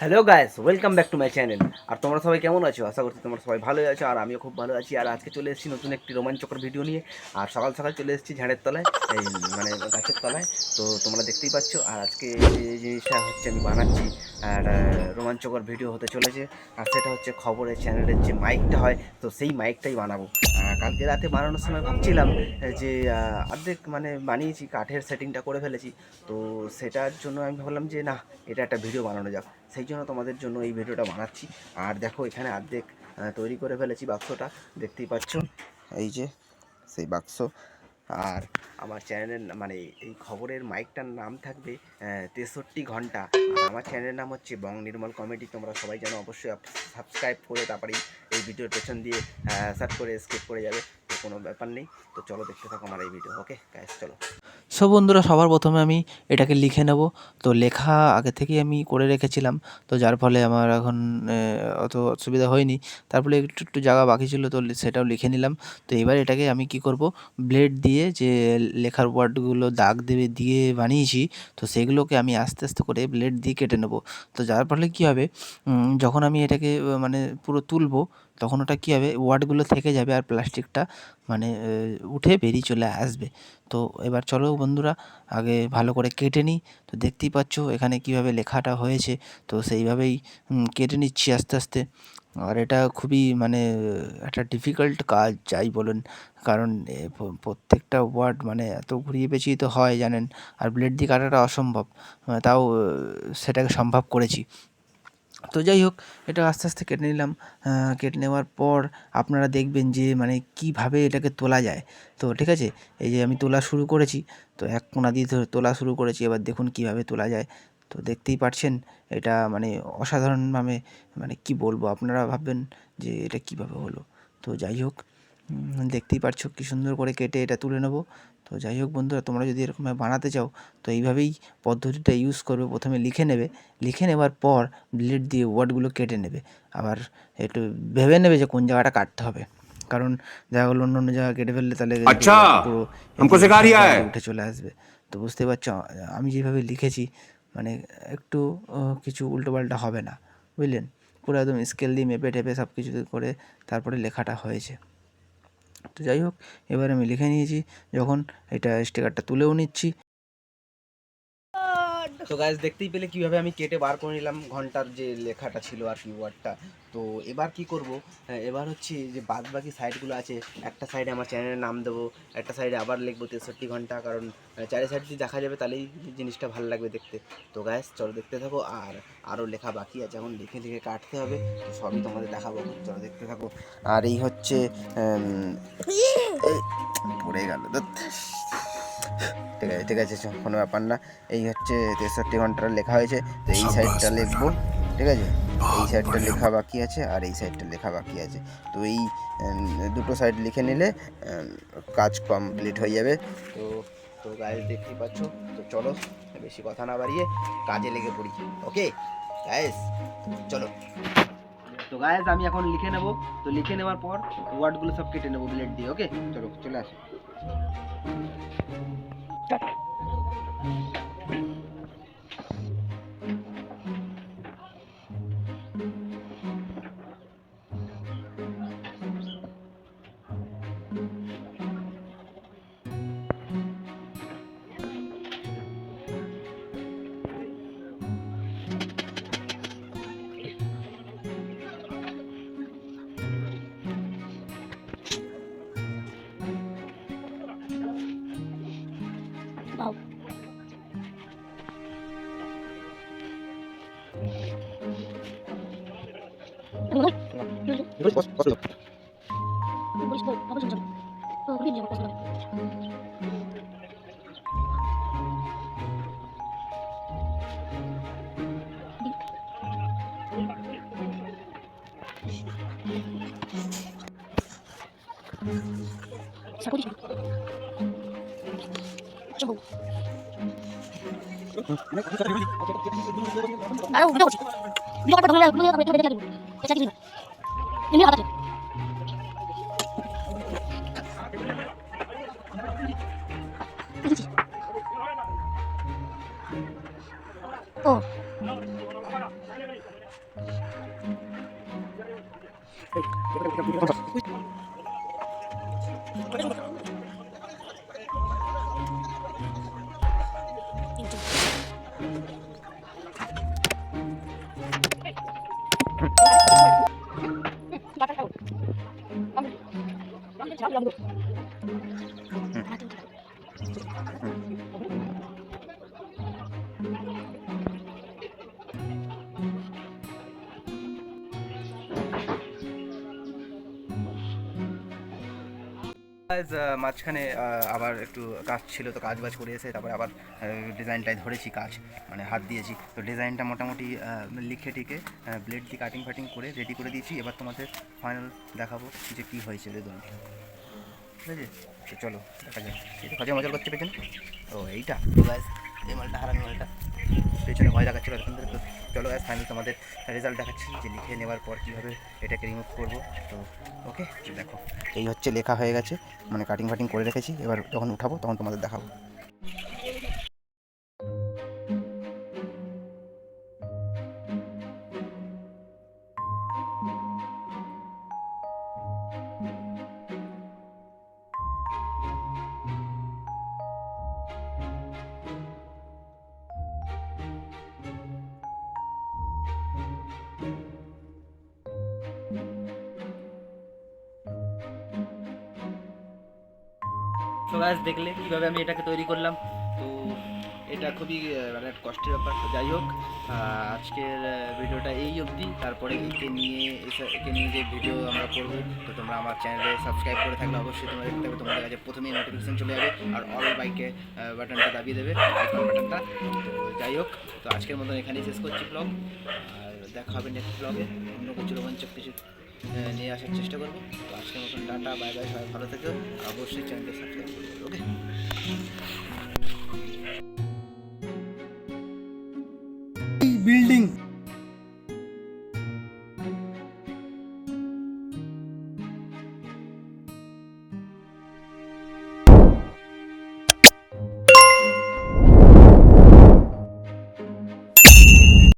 Hello guys welcome back to my channel আর তোমরা সবাই কেমন আছো? আশা করছি তোমরা সবাই ভালোই আছো, আর আমিও খুব ভালো আছি। আর আজকে চলে এসেছি নতুন একটি রোমাঞ্চকর ভিডিও নিয়ে। আর সকাল সকাল চলে এসেছি ঝাড়ের তলায়, এই মানে গাছের তলায়। তো তোমরা দেখতেই পাচ্ছ, আর আজকে যে জিনিসটা হচ্ছে আমি বানাচ্ছি, আর রোমাঞ্চকর ভিডিও হতে চলেছে। আর সেটা হচ্ছে খবরের চ্যানেলের যে মাইকটা হয়, তো সেই মাইকটাই বানাবো। কালকে রাতে বানানোর সময় ভাবছিলাম যে অর্ধেক মানে বানিয়েছি, কাঠের সেটিংটা করে ফেলেছি। তো সেটার জন্য আমি ভাবলাম যে, না, এটা একটা ভিডিও বানানো যাক। সেই জন্য তোমাদের জন্য এই ভিডিওটা বানাচ্ছি। আর দেখো, এখানে অর্ধেক তৈরি করে ফেলেছি বাক্সটা। দেখতেই পাচ্ছ, এই যে, সেই বাক্স। আর আমার চ্যানেলের মানে এই খবরের মাইকটার নাম থাকবে তেষট্টি ঘণ্টা। আমার চ্যানেলের নাম হচ্ছে বং নির্মল কমেডি। তোমরা সবাই যেন অবশ্যই সাবস্ক্রাইব করে তারপরে এই ভিডিওর পেছন দিয়ে সার্চ করে স্কিপ করে যাবে। কোনো ব্যাপার নেই। তো চলো দেখতে থাকো আমার এই ভিডিও ওকে গাইস চলো। সো বন্ধুরা, সবার প্রথমে আমি এটাকে লিখে নেব। তো লেখা আগে থেকেই আমি করে রেখেছিলাম। তো যার ফলে আমার এখন অত অসুবিধা হয়নি। তারপরে একটু একটু জায়গা বাকি ছিল, তো সেটাও লিখে নিলাম। তো এবার এটাকে আমি কি করব? ব্লেড দিয়ে যে লেখার ওয়ার্ডগুলো দাগ দেবে, দিয়ে বানিয়েছি, তো সেগুলোকে আমি আস্তে আস্তে করে ব্লেড দিয়ে কেটে নেব। তো যার ফলে কী হবে? যখন আমি এটাকে মানে পুরো তুলবো তখন ওটা কী হবে? ওয়ার্ডগুলো থেকে যাবে আর প্লাস্টিকটা মানে উঠে বেরিয়ে চলে আসবে। তো এবার চলো বন্ধুরা, আগে ভালো করে কেটে নিই। তো দেখতেই পাচ্ছ এখানে কীভাবে লেখাটা হয়েছে। তো সেইভাবেই কেটে নিচ্ছি আস্তে আস্তে। আর এটা খুবই মানে একটা ডিফিকাল্ট কাজ, যাই বলুন। কারণ প্রত্যেকটা ওয়ার্ড মানে এত ঘুরিয়ে পেঁচিয়ে তো হয়, জানেন। আর ব্লেড দিয়ে কাটাটা অসম্ভব। তাও সেটাকে সম্ভব করেছি। তো যাই হোক, এটা আস্তে আস্তে কেটে নিলাম। কেটে নেওয়ার পর আপনারা দেখবেন যে মানে কীভাবে এটাকে তোলা যায়। তো ঠিক আছে, এই যে আমি তোলা শুরু করেছি, তো এক কোনা দিয়ে ধরে তোলা শুরু করেছি। এবার দেখুন কীভাবে তোলা যায়। তো দেখতেই পাচ্ছেন এটা মানে অসাধারণভাবে মানে কি বলব, আপনারা ভাববেন যে এটা কীভাবে হলো। তো যাই হোক দেখতেই পারছ কী সুন্দর করে কেটে এটা তুলে নেব। তো যাই হোক বন্ধুরা তোমরা যদি এরকমভাবে বানাতে চাও তো এইভাবেই পদ্ধতিটা ইউজ করবে। প্রথমে লিখে নেবে। লিখে নেবার পর ব্লেড দিয়ে ওয়ার্ডগুলো কেটে নেবে। আবার একটু ভেবে নেবে যে কোন জায়গাটা কাটতে হবে। কারণ দেখা গেলো অন্য অন্য জায়গা কেটে ফেললে তাহলে পুরো উঠে চলে আসবে। তো বুঝতে পারছ আমি যেভাবে লিখেছি মানে একটু কিছু উল্টোপাল্টা হবে না। বুঝলেন? পুরো একদম স্কেল দিয়ে মেপে টেপে সব কিছু করে তারপরে লেখাটা হয়েছে। যাই হোক এবার আমি লিখে নিয়েছি যখন এটা স্টিকারটা তুলেও নিচ্ছি। তো গাইজ দেখতেই পেলে কীভাবে আমি কেটে বার করে নিলাম ঘণ্টার যে লেখাটা ছিল আর কি ওয়ার্ডটা তো এবার কি করব? হ্যাঁ, এবার হচ্ছে যে বাদ বাকি সাইডগুলো আছে একটা সাইডে আমার চ্যানেলের নাম দেবো একটা সাইডে আবার লিখব তেষট্টি ঘণ্টা কারণ চারি সাইড দিয়ে দেখা যাবে তাহলেই জিনিসটা ভালো লাগবে দেখতে। তো গাইজ চলো দেখতে থাকো আর আরও লেখা বাকি আছে এখন লিখে লিখে কাটতে হবে তো সবই তোমাদের দেখাবো চলো দেখতে থাকো। আর এই হচ্ছে পড়ে গেল ঠিক আছে ঠিক আছে কোনো ব্যাপার না। এই হচ্ছে তেষট্টি ঘণ্টার লেখা হয়েছে তো এই সাইডটা লিখব ঠিক আছে? এই সাইডটা লেখা বাকি আছে আর এই সাইডটা লেখা বাকি আছে। তো এই দুটো সাইড লিখে নিলে কাজ কমপ্লিট হয়ে যাবে। তো তো গায়ে দেখতেই পাচ্ছ? তো চলো বেশি কথা না বাড়িয়ে কাজে লেগে পড়ি ওকে গায়েস চলো। তো গায়েস আমি এখন লিখে নেব। তো লিখে নেওয়ার পর ওয়ার্ডগুলো সব কেটে নেব ব্লেড দিয়ে ওকে চলো, চলে আসো। Thank ভিডিও করছি ভিডিও করতে ধরে ভিডিও করতে দেখে দিব এটা কি এমনি কথা ও মাঝখানে আবার একটু কাজ ছিল, তো কাজ বাজ করে এসে তারপরে আবার ডিজাইনটাই ধরেছি কাজ মানে হাত দিয়েছি। তো ডিজাইনটা মোটামুটি লিখে টিকে ব্লেড দিয়ে কাটিং ফাটিং করে রেডি করে দিয়েছি। এবার তোমাদের ফাইনাল দেখাবো যে কী হয়েছে বেদন ঠিক আছে? চলো, দেখা যাক। এটা খজা মজা করছে পেছনে ও, এইটা। এই মালটা হারানো মালটা। পেছনে ভয় দেখাচ্ছিল ধরে তো চলো গাছ ফাইনাল তোমাদের রেজাল্ট দেখাচ্ছি যে লিখে নেওয়ার পর কীভাবে এটাকে রিমুভ করব। তো ওকে দেখো, এই হচ্ছে লেখা হয়ে গেছে। মানে কাটিং ফাটিং করে রেখেছি। এবার যখন উঠাবো তখন তোমাদের দেখাবো। তো গাছ দেখলে কীভাবে আমি এটাকে তৈরি করলাম? তো এটা খুবই মানে একটা কষ্টের ব্যাপার। তো যাই হোক আজকের ভিডিওটা এই অবধি। তারপরে একে নিয়ে একে নিয়ে যে ভিডিও আমরা করব, তো তোমরা আমার চ্যানেলে সাবস্ক্রাইব করে থাকলে অবশ্যই তোমরা দেখতে পাবে, তোমাদের কাছে প্রথমেই নোটিফিকেশন চলে যাবে আর অল বাইকে বাটনটা দাবিয়ে দেবে আইকন বাটনটা তো যাই হোক, তো আজকের মতন এখানেই শেষ করছি ব্লগ আর দেখা হবে নেক্সট ব্লগে অন্য কিছু রোমাঞ্চক কিছু নিয়ে আসার চেষ্টা করব। তো আজকের মতন টাটা বাই বাই সবাই ভালো থেকো। অবশ্যই চ্যানেলকে সাবস্ক্রাইব করবে ওকে